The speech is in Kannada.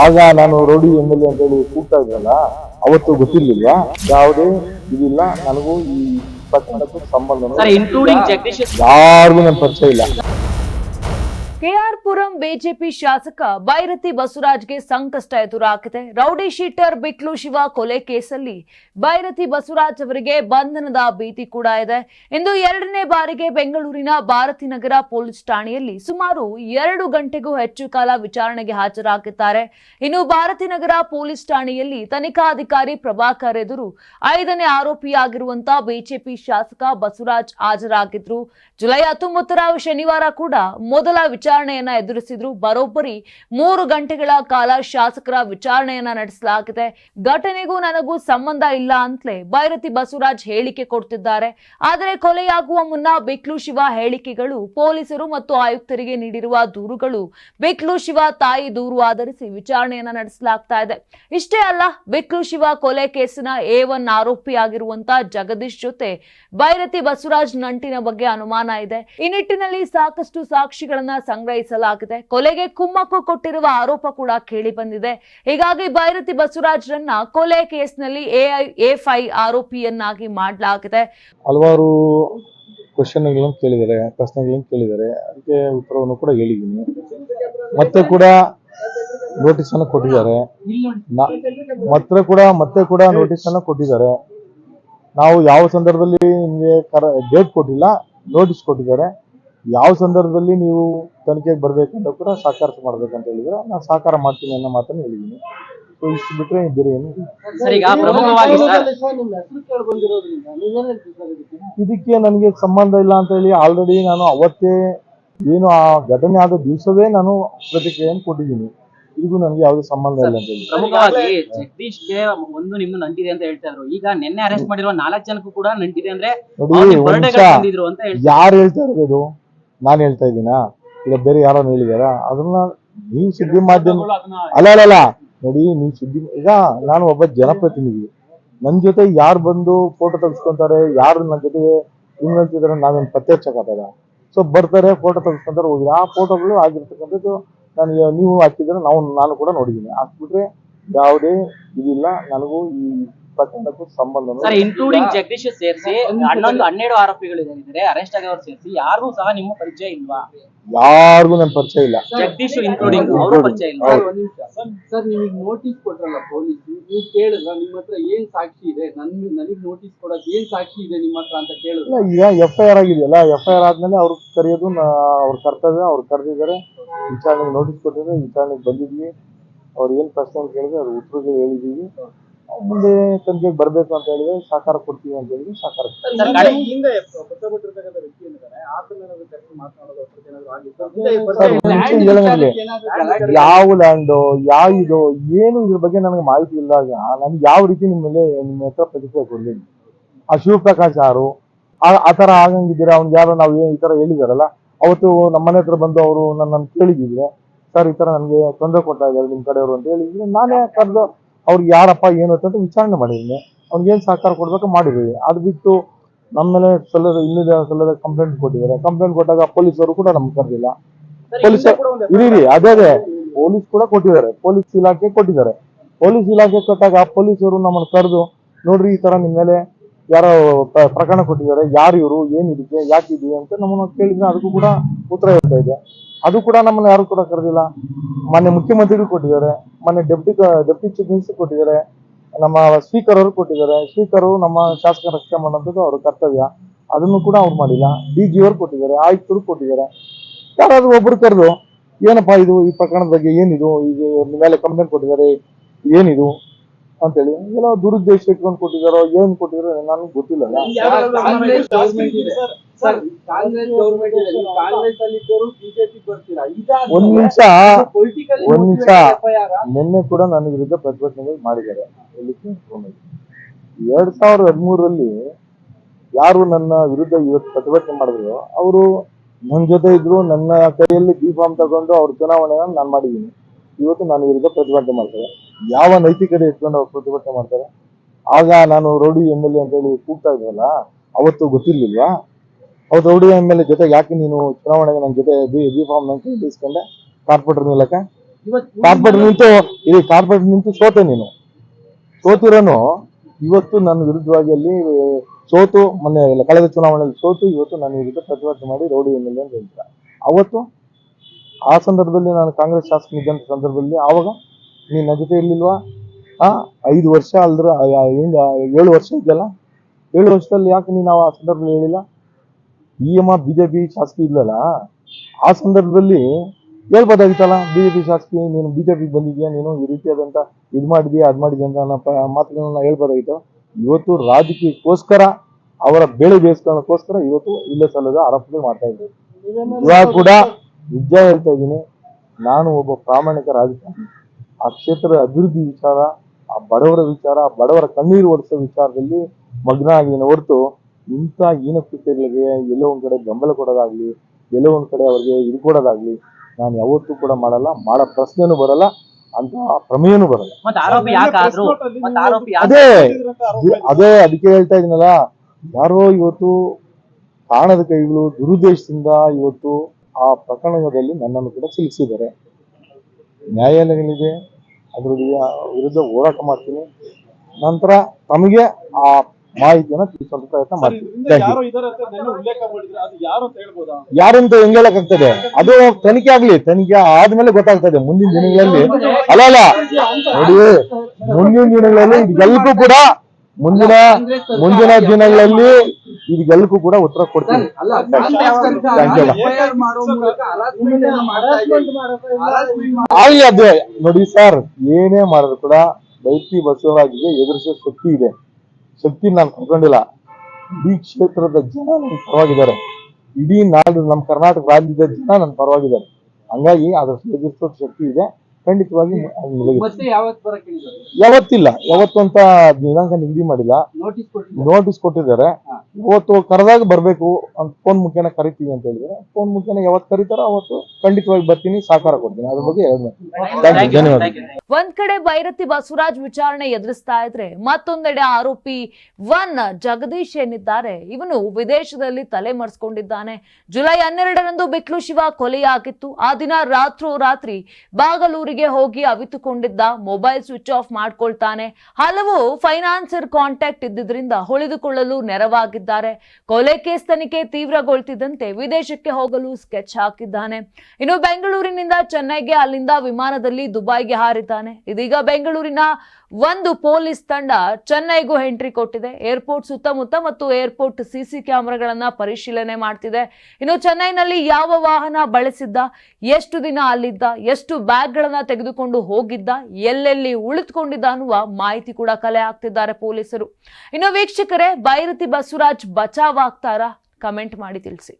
ಆಗ ನಾನು ರೌಡಿ ಎಂ ಎಲ್ ಎ ಅಂತ ಹೇಳಿ ಕೂಗ್ತಾ ಇದ್ರಲ್ಲ ಅವತ್ತು ಗೊತ್ತಿರ್ಲಿಲ್ಲ ಯಾವುದೇ ಇದಿಲ್ಲ ನನಗೂ ಈ ಪ್ರಕರಣಕ್ಕೂ ಸಂಬಂಧ ಯಾರಿಗೂ ನನ್ನ ಪರಿಚಯ ಇಲ್ಲ. ಕೆಆರ್ ಪುರಂ ಬಿಜೆಪಿ ಶಾಸಕ ಬೈರತಿ ಬಸವರಾಜ್ಗೆ ಸಂಕಷ್ಟ ಎದುರಾಗಿದೆ. ರೌಡಿ ಶೀಟರ್ ಬಿಕ್ಲು ಶಿವ ಕೊಲೆ ಕೇಸಲ್ಲಿ ಬೈರತಿ ಬಸವರಾಜ್ ಅವರಿಗೆ ಬಂಧನದ ಭೀತಿ ಕೂಡ ಇದೆ. ಇಂದು ಎರಡನೇ ಬಾರಿಗೆ ಬೆಂಗಳೂರಿನ ಭಾರತಿ ನಗರ ಪೊಲೀಸ್ ಠಾಣೆಯಲ್ಲಿ ಸುಮಾರು ಎರಡು ಗಂಟೆಗೂ ಹೆಚ್ಚು ಕಾಲ ವಿಚಾರಣೆಗೆ ಹಾಜರಾಗಿದ್ದಾರೆ. ಇನ್ನು ಭಾರತಿ ನಗರ ಪೊಲೀಸ್ ಠಾಣೆಯಲ್ಲಿ ತನಿಖಾಧಿಕಾರಿ ಪ್ರಭಾಕರ್ ಎದುರು ಐದನೇ ಆರೋಪಿಯಾಗಿರುವಂತಹ ಬಿಜೆಪಿ ಶಾಸಕ ಬಸವರಾಜ್ ಹಾಜರಾಗಿದ್ರು. ಜುಲೈ ಹತ್ತೊಂಬತ್ತರ ಶನಿವಾರ ಕೂಡ ಮೊದಲ ವಿಚಾರಣೆಯನ್ನ ಎದುರಿಸಿದ್ರು. ಬರೋಬ್ಬರಿ ಮೂರು ಗಂಟೆಗಳ ಕಾಲ ಶಾಸಕರ ವಿಚಾರಣೆಯನ್ನ ನಡೆಸಲಾಗಿದೆ. ಘಟನೆಗೂ ನನಗೂ ಸಂಬಂಧ ಇಲ್ಲ ಅಂತಲೇ ಭೈರತಿ ಬಸವರಾಜ್ ಹೇಳಿಕೆ ಕೊಡ್ತಿದ್ದಾರೆ. ಆದರೆ ಕೊಲೆಯಾಗುವ ಮುನ್ನ ಬಿಕ್ಲು ಶಿವ ಹೇಳಿಕೆಗಳು ಪೊಲೀಸರು ಮತ್ತು ಆಯುಕ್ತರಿಗೆ ನೀಡಿರುವ ದೂರುಗಳು ಬಿಕ್ಲು ಶಿವ ತಾಯಿ ದೂರು ಆಧರಿಸಿ ವಿಚಾರಣೆಯನ್ನ ನಡೆಸಲಾಗ್ತಾ ಇದೆ. ಇಷ್ಟೇ ಅಲ್ಲ, ಬಿಕ್ಲು ಶಿವ ಕೊಲೆ ಕೇಸಿನ ಎ ಒನ್ ಆರೋಪಿಯಾಗಿರುವಂತ ಜಗದೀಶ್ ಜೊತೆ ಭೈರತಿ ಬಸವರಾಜ್ ನಂಟಿನ ಬಗ್ಗೆ ಅನುಮಾನ ಇದೆ. ಈ ನಿಟ್ಟಿನಲ್ಲಿ ಸಾಕಷ್ಟು ಸಾಕ್ಷಿಗಳನ್ನ ಸಂಗ್ರಹಿಸಲಾಗಿದೆ. ಕೊಲೆಗೆ ಕುಮ್ಮಕ್ಕು ಕೊಟ್ಟಿರುವ ಆರೋಪ ಕೂಡ ಕೇಳಿ ಬಂದಿದೆ. ಹೀಗಾಗಿ ಭೈರತಿ ಬಸವರಾಜ್ರನ್ನ ಕೊಲೆ ಕೇಸ್ನಲ್ಲಿ ಎಐ ಎ ಆರೋಪಿಯನ್ನಾಗಿ ಮಾಡಲಾಗಿದೆ. ಹಲವಾರು ಕ್ವಶನ್ಗಳನ್ನು ಕೇಳಿದ್ದಾರೆ, ಪ್ರಶ್ನೆಗಳನ್ನು ಕೇಳಿದ್ದಾರೆ. ಅದಕ್ಕೆ ಉತ್ತರವನ್ನು ಕೂಡ ಹೇಳಿದ್ದೀನಿ. ಮತ್ತೆ ಕೂಡ ನೋಟಿಸ್ ಅನ್ನು ಕೊಟ್ಟಿದ್ದಾರೆ. ಮತ್ತೆ ಕೂಡ ಮತ್ತೆ ಕೂಡ ನೋಟಿಸ್ ಅನ್ನು ಕೊಟ್ಟಿದ್ದಾರೆ. ನಾವು ಯಾವ ಸಂದರ್ಭದಲ್ಲಿ ನಿಮಗೆ ಕರ ಡೇಟ್ ಕೊಟ್ಟಿಲ್ಲ ನೋಟಿಸ್ ಕೊಟ್ಟಿದ್ದಾರೆ. ಯಾವ ಸಂದರ್ಭದಲ್ಲಿ ನೀವು ತನಿಖೆಗೆ ಬರ್ಬೇಕಂತ ಕೂಡ ಸಹಕಾರ ಮಾಡ್ಬೇಕಂತ ಹೇಳಿದ್ರೆ. ನಾನು ಸಹಕಾರ ಮಾಡ್ತೀನಿ ಅನ್ನೋ ಮಾತ್ರ ಹೇಳಿದ್ದೀನಿ. ಸೊ ಇಷ್ಟು ಬಿಟ್ರೆ ಬೇರೆ ಏನು ಸರ್ ಈಗ ಪ್ರಮುಖವಾಗಿ ಸರ್ ಇದಕ್ಕೆ ನನಗೆ ಸಂಬಂಧ ಇಲ್ಲ ಅಂತ ಹೇಳಿ ಆಲ್ರೆಡಿ ನಾನು ಅವತ್ತೇ ಏನು ಆ ಘಟನೆ ಆದ ದಿವಸವೇ ನಾನು ಪ್ರತಿಕ್ರಿಯೆಯನ್ನು ಕೊಟ್ಟಿದ್ದೀನಿ. ಇದಕ್ಕೂ ನನಗೆ ಯಾವುದೇ ಸಂಬಂಧ ಇಲ್ಲ ಅಂತ ಹೇಳಿ. ಪ್ರಮುಖವಾಗಿ ಜಗದೀಶ್ಗೆ ಒಂದು ನಿಮ್ಮ ನಂಟಿದೆ ಅಂತ ಹೇಳ್ತಾ ಇದ್ರು. ಈಗ ನಿನ್ನೆ ಅರೆಸ್ಟ್ ಮಾಡಿರುವ ನಾಲ್ಕು ಜನಕ್ಕೂ ಕೂಡ ನಂಟಿದೆ ಅಂದ್ರೆ ಯಾರು ಹೇಳ್ತಾ ಇರೋದು ನಾನು ಹೇಳ್ತಾ ಇದ್ದೀನಾ? ಇಲ್ಲ ಬೇರೆ ಯಾರೋ ಹೇಳಿದಾರ? ಅದನ್ನ ನೀವು ಸುದ್ದಿ ಮಾಧ್ಯಮ ಅಲ್ಲ ಅಲ್ಲ ನೋಡಿ ನೀವು ಸುದ್ದಿ ಈಗ ನಾನು ಒಬ್ಬ ಜನಪ್ರತಿನಿಧಿ. ನನ್ನ ಜೊತೆ ಯಾರು ಬಂದು ಫೋಟೋ ತೆಗೆಸ್ಕೊಂತಾರೆ ಯಾರು ನನ್ನ ಜೊತೆಗೆ ಹೇಳ್ತಿದಾರೆ ನಾವೇನು ಪತ್ತೆ ಹಚ್ಚಕ್ಕಾಗದ ಸೊ ಬರ್ತಾರೆ ಫೋಟೋ ತೆಗೆಸ್ಕೊಂತಾರೆ ಹೋಗಿದ್ರೆ. ಆ ಫೋಟೋಗಳು ಆಗಿರ್ತಕ್ಕಂಥದ್ದು ನನಗೆ ನೀವು ಹಾಕಿದ್ರೆ ನಾವು ನಾನು ಕೂಡ ನೋಡಿದ್ದೀನಿ. ಹಾಕ್ಬಿಟ್ರೆ ಯಾವುದೇ ಇದಿಲ್ಲ. ನನಗೂ ಈ ಪ್ರಕರಣಕ್ಕೂ ಸಂಬಂಧ ಸರ್ ಇನ್ಕ್ಲೂಡಿಂಗ್ ಜಗದೀಶ್ ಸೇರಿಸಿ ಹನ್ನೊಂದು ಹನ್ನೆರಡು ಆರೋಪಿಗಳು ಇದ್ದಾರೆ ಅರೆಸ್ಟ್ ಆಗಿರೋರು ಸೇರಿಸಿ ಯಾರಿಗೂ ಸಹ ನಿಮ್ಮ ಪರಿಚಯ ಇಲ್ವಾ? ಯಾರಿಗೂ ನನ್ನ ಪರಿಚಯ ಇಲ್ಲ. ಜಗದೀಶ್ ಇನ್ಕ್ಲೂಡಿಂಗ್ ಅವರು ಪರಿಚಯ ಇಲ್ಲ ಹೌದು. ಒಂದ್ ನಿಮಿಷ ಸರ್ ನಿಮಗೆ ನೋಟಿಸ್ ಕೊಟ್ರಲ್ಲ ಪೊಲೀಸ್? ನೀವು ಕೇಳಿದ್ರ ನಿಮ್ಮ ಹತ್ರ ಏನ್ ಸಾಕ್ಷಿ ಇದೆ? ನನ್ ನನಗ್ ನೋಟಿಸ್ ಕೊಡಕ್ ಏನ್ ಸಾಕ್ಷಿ ಇದೆ ನಿಮ್ಮ ಹತ್ರ ಅಂತ ಕೇಳಿದ್ರೆ? ಇಲ್ಲ ಈಗ ಎಫ್ ಐ ಆರ್ ಆಗಿದೆಯಲ್ಲ ಎಫ್ ಐ ಆರ್ ಆದ್ಮೇಲೆ ಅವ್ರು ಕರೆಯೋದು ನಾ- ಅವ್ರ ಕರ್ತವ್ಯ ಅವ್ರು ಕರೆದಿದ್ದಾರೆ. ವಿಚಾರಣೆಗೆ ನೋಟಿಸ್ ಕೊಟ್ಟಿದ್ದಾರೆ ವಿಚಾರಣೆಗೆ ಬಂದಿದ್ವಿ. ಅವ್ರು ಏನ್ ಪ್ರಶ್ನೆ ಕೇಳಿದ್ರೆ ಅವ್ರ ಉತ್ತರಗಳು ಹೇಳಿದೀವಿ ಮುಂದೆ ತನಿಖೆಗೆ ಬರಬೇಕು ಅಂತ ಹೇಳಿದ್ರೆ ಸಹಕಾರ ಕೊಡ್ತೀವಿ ಅಂತ ಹೇಳಿದ್ರೆ ಸಹಕಾರ. ಯಾವ ಲ್ಯಾಂಡ್ ಯಾವ ಇದು ಏನು ಇದ್ರ ಬಗ್ಗೆ ನನಗೆ ಮಾಹಿತಿ ಇಲ್ಲ. ನನ್ಗೆ ಯಾವ ರೀತಿ ನಿಮ್ಮ ಮೇಲೆ ನಿಮ್ಮ ಹತ್ರ ಪ್ರತಿಕ್ರಿಯೆ ಕೊಡ್ಲಿಲ್ಲ. ಆ ಶಿವಪ್ರಕಾಶ್ ಯಾರು? ಆ- ಆ ತರ ಆಗಂಗಿದ್ದೀರಾ? ಅವ್ನಿಗೆ ಯಾರು ನಾವು ಏನ್ ಈ ತರ ಹೇಳಿದಾರಲ್ಲ. ಅವತ್ತು ನಮ್ಮ ಮನೆ ಹತ್ರ ಬಂದು ಅವರು ನನ್ನ ಕೇಳಿದಿದ್ರೆ ಸರ್ ಈ ತರ ನನಗೆ ತೊಂದರೆ ಕೊಡ್ತಾ ಇದ್ದಾರೆ ನಿಮ್ ಕಡೆಯವರು ಅಂತ ಹೇಳಿದ್ರೆ ನಾನೇ ಕರೆದು ಅವ್ರಿಗೆ ಯಾರಪ್ಪ ಏನು ಅಂತ ವಿಚಾರಣೆ ಮಾಡಿದ್ದೀನಿ ಏನ್ ಸಹಕಾರ ಕೊಡಬೇಕು ಮಾಡಿದ್ದೀವಿ ಅದು ಬಿಟ್ಟು ನಮ್ಮ ಮೇಲೆ ಸಲ್ಲದ ಇನ್ನಿದ ಸಲ್ಲದ ಕಂಪ್ಲೇಂಟ್ ಕೊಟ್ಟಿದ್ದಾರೆ. ಕಂಪ್ಲೇಂಟ್ ಕೊಟ್ಟಾಗ ಪೊಲೀಸರು ಕೂಡ ನಮ್ಗೆ ಕರೆದಿಲ್ಲ. ಪೊಲೀಸ್ ಇರಿ ಅದೇ ಅದೇ. ಪೊಲೀಸ್ ಕೂಡ ಕೊಟ್ಟಿದ್ದಾರೆ. ಪೊಲೀಸ್ ಇಲಾಖೆ ಕೊಟ್ಟಿದ್ದಾರೆ. ಪೊಲೀಸ್ ಇಲಾಖೆ ಕೊಟ್ಟಾಗ ಪೊಲೀಸರು ನಮ್ಮನ್ನು ಕರೆದು ನೋಡ್ರಿ ಈ ತರ ನಿಮ್ಮ ಮೇಲೆ ಯಾರೋ ಪ್ರಕರಣ ಕೊಟ್ಟಿದ್ದಾರೆ. ಯಾರು ಇವರು? ಏನಿದಕ್ಕೆ ಇದಕ್ಕೆ? ಯಾಕೆ ಅಂತ ನಮ್ಮನ್ನು ಕೇಳಿದ್ರೆ ಅದಕ್ಕೂ ಕೂಡ ಉತ್ತರ ಹೇಳ್ತಾ ಇದೆ ಅದು ಕೂಡ ನಮ್ಮನ್ನ ಯಾರು ಕೂಡ ಕರೆದಿಲ್ಲ. ಮೊನ್ನೆ ಮುಖ್ಯಮಂತ್ರಿಗಳು ಕೊಟ್ಟಿದ್ದಾರೆ. ಮೊನ್ನೆ ಡೆಪ್ಟಿ ಡೆಪ್ಟಿ ಚೀಫ್ ಮಿನಿಸ್ಟರ್ ಕೊಟ್ಟಿದ್ದಾರೆ. ನಮ್ಮ ಸ್ಪೀಕರ್ ಅವರು ಕೊಟ್ಟಿದ್ದಾರೆ. ಸ್ಪೀಕರ್ ನಮ್ಮ ಶಾಸಕರ ರಕ್ಷಣೆ ಮಾಡುವಂಥದ್ದು ಅವ್ರ ಕರ್ತವ್ಯ. ಅದನ್ನು ಕೂಡ ಅವ್ರು ಮಾಡಿಲ್ಲ. ಡಿ ಜಿ ಅವರು ಕೊಟ್ಟಿದ್ದಾರೆ. ಆಯುಕ್ತರು ಕೊಟ್ಟಿದ್ದಾರೆ. ಯಾರಾದ್ರೂ ಒಬ್ರು ಕರೆದು, ಏನಪ್ಪಾ ಇದು ಈ ಪ್ರಕರಣದ ಬಗ್ಗೆ ಏನಿದು? ಇದು ಮೇಲೆ ಕಂಪ್ಲೇಂಟ್ ಕೊಟ್ಟಿದ್ದಾರೆ. ಏನಿದು? ಅಂತೇಳಿ. ಎಲ್ಲ ದುರುದ್ದೇಶ ಇಟ್ಕೊಂಡು ಕೊಟ್ಟಿದ್ದಾರೋ, ಏನ್ ಕೊಟ್ಟಿದ್ರು ನನಗೆ ಗೊತ್ತಿಲ್ಲ. ಒಂದ್ ನಿಮಿಷ ಪೊಲಿಟಿಕಲ್ ಒಂದ್ ನಿಮಿಷ. ನಿನ್ನೆ ಕೂಡ ನನ್ನ ವಿರುದ್ಧ ಪ್ರತಿಭಟನೆಗಳು ಮಾಡಿದ್ದಾರೆ. ಎರಡ್ ಸಾವಿರದ ಹದಿಮೂರರಲ್ಲಿ ಯಾರು ನನ್ನ ವಿರುದ್ಧ ಇವತ್ತು ಪ್ರತಿಭಟನೆ ಮಾಡಿದ್ರು ಅವರು ನನ್ನ ಜೊತೆ ಇದ್ರು ನನ್ನ ಕೈಯಲ್ಲಿ ಬಿ ಫಾರ್ಮ್ ತಗೊಂಡು ಅವ್ರ ಚುನಾವಣೆಯನ್ನು ನಾನು ಮಾಡಿದ್ದೀನಿ. ಇವತ್ತು ನನ್ನ ವಿರುದ್ಧ ಪ್ರತಿಭಟನೆ ಮಾಡ್ತಾರೆ. ಯಾವ ನೈತಿಕತೆ ಇಟ್ಕೊಂಡು ಅವ್ರು ಪ್ರತಿಭಟನೆ ಮಾಡ್ತಾರೆ? ಆಗ ನಾನು ರೌಡಿ ಎಂ ಎಲ್ ಎ ಅಂತ ಹೇಳಿ ಕೂಗ್ತಾ ಇದ್ದಲ್ಲ ಅವತ್ತು ಗೊತ್ತಿರ್ಲಿಲ್ವಾ? ಅವತ್ತು ರೌಡಿ ಎಂ ಎಲ್ ಎ ಜೊತೆಗೆ ಯಾಕೆ ನೀನು ಚುನಾವಣೆಗೆ ನನ್ನ ಜೊತೆ ಬಿ ಬಿ ಫಾರ್ಮ್ ನನ್ನ ಕೈ ಇಸ್ಕೊಂಡೆ? ಕಾರ್ಪೊರೇಟರ್ ಮೂಲಕ? ಕಾರ್ಪೊರೇಟರ್ ಕಾರ್ಪೊರೇಟ್ ನಿಂತು ಇಲ್ಲಿ ಕಾರ್ಪೊರೇಟರ್ ನಿಂತು ಸೋತೆ ನೀನು. ಸೋತಿರೋನು. ಇವತ್ತು ನನ್ನ ವಿರುದ್ಧವಾಗಿ ಅಲ್ಲಿ ಸೋತು ಮೊನ್ನೆ ಕಳೆದ ಚುನಾವಣೆಯಲ್ಲಿ ಸೋತು ಇವತ್ತು ನಾನು ವಿರುದ್ಧ ಪ್ರತಿಭಟನೆ ಮಾಡಿ ರೌಡಿ ಎಂ ಎಲ್ ಎ ಅಂತ ಹೇಳ್ತಾರೆ. ಅವತ್ತು ಆ ಸಂದರ್ಭದಲ್ಲಿ ನಾನು ಕಾಂಗ್ರೆಸ್ ಶಾಸಕ ಇದ್ದಂಥ ಸಂದರ್ಭದಲ್ಲಿ ಆವಾಗ ನೀನು ನನ್ನ ಜೊತೆ ಇರ್ಲಿಲ್ವಾ? ಆ ಐದು ವರ್ಷ ಅಲ್ದ್ರ ಏಳು ವರ್ಷ ಇದೆಯಲ್ಲ ಏಳು ವರ್ಷದಲ್ಲಿ ಯಾಕೆ ನೀನು ಆ ಸಂದರ್ಭದಲ್ಲಿ ಹೇಳಿಲ್ಲ? ಈ ಎಮ್ಮ ಬಿಜೆಪಿ ಶಾಸಕಿ ಇಲ್ಲಲ್ಲ, ಆ ಸಂದರ್ಭದಲ್ಲಿ ಹೇಳ್ಬೋದಾಗಿತ್ತಲ್ಲ ಬಿಜೆಪಿ ಶಾಸಕಿ ನೀನು ಬಿಜೆಪಿಗೆ ಬಂದಿದ್ಯಾ, ನೀನು ಈ ರೀತಿಯಾದಂತ ಇದ್ ಮಾಡಿದ್ಯಾ, ಅದ್ ಮಾಡಿದ್ಯಾ ಅಂತ ಅನ್ನೋ ಮಾತುಗಳನ್ನ ಹೇಳ್ಬೋದಾಗಿತ್ತು. ಇವತ್ತು ರಾಜಕೀಯಕ್ಕೋಸ್ಕರ, ಅವರ ಬೆಳೆ ಬೇಯಿಸ್ಕೊಳ್ಳೋಕ್ಕೋಸ್ಕರ ಇವತ್ತು ಇಲ್ಲೇ ಸಲ್ಲದ ಆರೋಪಗಳು ಮಾಡ್ತಾ ಇದ್ದೀವಿ ಇವಾಗ ಕೂಡ ನಿಜ ಹೇಳ್ತಾ ಇದ್ದೀನಿ, ನಾನು ಒಬ್ಬ ಪ್ರಾಮಾಣಿಕ ರಾಜಕಾರಣಿ. ಆ ಕ್ಷೇತ್ರದ ಅಭಿವೃದ್ಧಿ ವಿಚಾರ, ಆ ಬಡವರ ವಿಚಾರ ಬಡವರ ಕಣ್ಣೀರು ಒರೆಸೋ ವಿಚಾರದಲ್ಲಿ ಮಗ್ನ ಆಗಿದ್ದೀನಿ ಹೊರತು ಇಂಥ ಹೀನಕೃತ್ಯಗಳಿಗೆ ಎಲ್ಲೋ ಒಂದ್ ಕಡೆ ಬೆಂಬಲ ಕೊಡೋದಾಗ್ಲಿ ಎಲ್ಲೋ ಒಂದ್ ಕಡೆ ಅವ್ರಿಗೆ ಇದು ಕೊಡೋದಾಗ್ಲಿ ನಾನು ಯಾವತ್ತೂ ಕೂಡ ಮಾಡಲ್ಲ ಮಾಡೋ ಪ್ರಶ್ನೆನೂ ಬರಲ್ಲ ಅಂತ ಪ್ರಮೇಯನೂ ಬರಲ್ಲ. ಮತ್ತೆ ಆರೋಪಿ ಯಾಕೆ ಮತ್ತೆ ಆರೋಪಿ ಅದೇ ಅದೇ ಅದಕ್ಕೆ ಹೇಳ್ತಾ ಇದೀನಲ್ಲ ಯಾರೋ ಇವತ್ತು ಕಾಣದ ಕೈಗಳು ದುರುದ್ದೇಶದಿಂದ ಇವತ್ತು ಆ ಪ್ರಕರಣದಲ್ಲಿ ನನ್ನನ್ನು ಕೂಡ ಸಿಲುಕಿಸಿದ್ದಾರೆ. ನ್ಯಾಯಾಲಯಗಳಿದೆ ಅದರ ವಿರುದ್ಧ ಹೋರಾಟ ಮಾಡ್ತೀನಿ. ನಂತರ ತಮಗೆ ಆ ಮಾಹಿತಿಯನ್ನು ಸ್ವಲ್ಪ ಪ್ರಯತ್ನ ಮಾಡ್ತೀವಿ. ಯು ಯಾರೋ ಇದಾರೆ ಅಂತ ನೆನ್ನೆ ಉಲ್ಲೇಖ ಮಾಡಿದ್ರೆ ಅದು ಯಾರು ಅಂತ ಹೇಳ್ಬೋದಾ? ಯಾರಂತ ಹೆಂಗ್ ಹೇಳಕ್ಕಾಗ್ತದೆ ಅದು ತನಿಖೆ ಆಗ್ಲಿ ತನಿಖೆ ಆದ್ಮೇಲೆ ಗೊತ್ತಾಗ್ತದೆ. ಮುಂದಿನ ದಿನಗಳಲ್ಲಿ ಅಲ್ಲ ಅಲ್ಲ. ನೋಡಿ ಮುಂದಿನ ದಿನಗಳಲ್ಲಿ ಇದೆಲ್ಲಕ್ಕೂ ಕೂಡ ಮುಂದಿನ ಮುಂದಿನ ದಿನಗಳಲ್ಲಿ ಇದೆಲ್ಲಕ್ಕೂ ಕೂಡ ಉತ್ತರ ಕೊಡ್ತೀನಿ ಆಗ್ಲಿ ಅದೇ. ನೋಡಿ ಸರ್ ಏನೇ ಮಾಡಿದ್ರು ಕೂಡ ಬೈತಿ ಬಸವರಾಜ್ಗೆ ಎದುರಿಸೋ ಶಕ್ತಿ ಇದೆ. ಶಕ್ತಿ ನಾನು ಕಳ್ಕೊಂಡಿಲ್ಲ ಇಡೀ ಕ್ಷೇತ್ರದ ಜನ ನನ್ನ ಪರವಾಗಿದ್ದಾರೆ. ಇಡೀ ನಾಡು ನಮ್ಮ ಕರ್ನಾಟಕ ರಾಜ್ಯದ ಜನ ನನ್ನ ಪರವಾಗಿದ್ದಾರೆ. ಹಂಗಾಗಿ ಅದ್ರ ಎದುರಿಸೋ ಶಕ್ತಿ ಇದೆ. ಖಂಡಿತವಾಗಿ ಮತ್ತೆ ಯಾವತ್ ಬರಕ್ ಯಾವತ್ತಿಲ್ಲ. ಯಾವತ್ತಂತ ಅಂತ ದಿನಾಂಕ ನಿಗದಿ ಮಾಡಿಲ್ಲ. ನೋಟಿಸ್ ಕೊಟ್ಟಿದ್ದಾರೆ. ನೋಟಿಸ್ ಕೊಟ್ಟಿದ್ದಾರೆ. ಇವತ್ತು ಕರೆದಾಗ ಬರ್ಬೇಕು ಅಂತ ಫೋನ್ ಮುಖೇನ ಕರಿತೀವಿ ಅಂತ ಹೇಳಿದ್ರೆ ಫೋನ್ ಮುಖೇನ ಯಾವತ್ತು ಕರೀತಾರೋ ಅವತ್ತು ಖಂಡಿತವಾಗಿ ಬರ್ತೀನಿ ಸಾಕಾರ ಕೊಡ್ತೀನಿ. ಅದ್ರ ಬಗ್ಗೆ ಎರಡು ಥ್ಯಾಂಕ್ ಯು ಧನ್ಯವಾದ. ಒಂದ್ ಕಡೆ ಬೈರತಿ ಬಸವರಾಜ್ ವಿಚಾರಣೆ ಎದುರಿಸ್ತಾ ಇದ್ರೆ ಮತ್ತೊಂದೆಡೆ ಆರೋಪಿ ಒನ್ ಜಗದೀಶ್ ಏನಿದ್ದಾರೆ ಇವನು ವಿದೇಶದಲ್ಲಿ ತಲೆ ಮರೆಸ್ಕೊಂಡಿದ್ದಾನೆ. ಜುಲೈ ಹನ್ನೆರಡರಂದು ಬಿಕ್ಲು ಶಿವ ಕೊಲೆಯಾಗಿತ್ತು. ಆ ದಿನ ರಾತ್ರೋರಾತ್ರಿ ಬಾಗಲೂರಿಗೆ ಹೋಗಿ ಅವಿತುಕೊಂಡಿದ್ದ ಮೊಬೈಲ್ ಸ್ವಿಚ್ ಆಫ್ ಮಾಡ್ಕೊಳ್ತಾನೆ. ಹಲವು ಫೈನಾನ್ಸರ್ ಕಾಂಟ್ಯಾಕ್ಟ್ ಇದ್ದಿದ್ರಿಂದ ಉಳಿದುಕೊಳ್ಳಲು ನೆರವಾಗಿದ್ದಾರೆ. ಕೊಲೆ ಕೇಸ್ ತನಿಖೆ ತೀವ್ರಗೊಳ್ತಿದ್ದಂತೆ ವಿದೇಶಕ್ಕೆ ಹೋಗಲು ಸ್ಕೆಚ್ ಹಾಕಿದ್ದಾನೆ. ಇನ್ನು ಬೆಂಗಳೂರಿನಿಂದ ಚೆನ್ನೈಗೆ ಅಲ್ಲಿಂದ ವಿಮಾನದಲ್ಲಿ ದುಬೈಗೆ ಹಾರಿದ್ದಾನೆ. ಇದೀಗ ಬೆಂಗಳೂರಿನ ಒಂದು ಪೊಲೀಸ್ ತಂಡ ಚೆನ್ನೈಗೂ ಎಂಟ್ರಿ ಕೊಟ್ಟಿದೆ. ಏರ್ಪೋರ್ಟ್ ಸುತ್ತಮುತ್ತ ಮತ್ತು ಏರ್ಪೋರ್ಟ್ ಸಿಸಿ ಕ್ಯಾಮ್ರಾಗಳನ್ನ ಪರಿಶೀಲನೆ ಮಾಡ್ತಿದೆ. ಇನ್ನು ಚೆನ್ನೈನಲ್ಲಿ ಯಾವ ವಾಹನ ಬಳಸಿದ್ದ, ಎಷ್ಟು ದಿನ ಅಲ್ಲಿದ್ದ, ಎಷ್ಟು ಬ್ಯಾಗ್ಗಳನ್ನ ತೆಗೆದುಕೊಂಡು ಹೋಗಿದ್ದ, ಎಲ್ಲೆಲ್ಲಿ ಉಳಿದುಕೊಂಡಿದ್ದ ಅನ್ನುವ ಮಾಹಿತಿ ಕೂಡ ಕಲೆ ಹಾಕ್ತಿದ್ದಾರೆ ಪೊಲೀಸರು. ಇನ್ನು ವೀಕ್ಷಕರೇ, ಬೈರತಿ ಬಸವರಾಜ್ ಬಚಾವ್ ಆಗ್ತಾರಾ? ಕಮೆಂಟ್ ಮಾಡಿ ತಿಳಿಸಿ.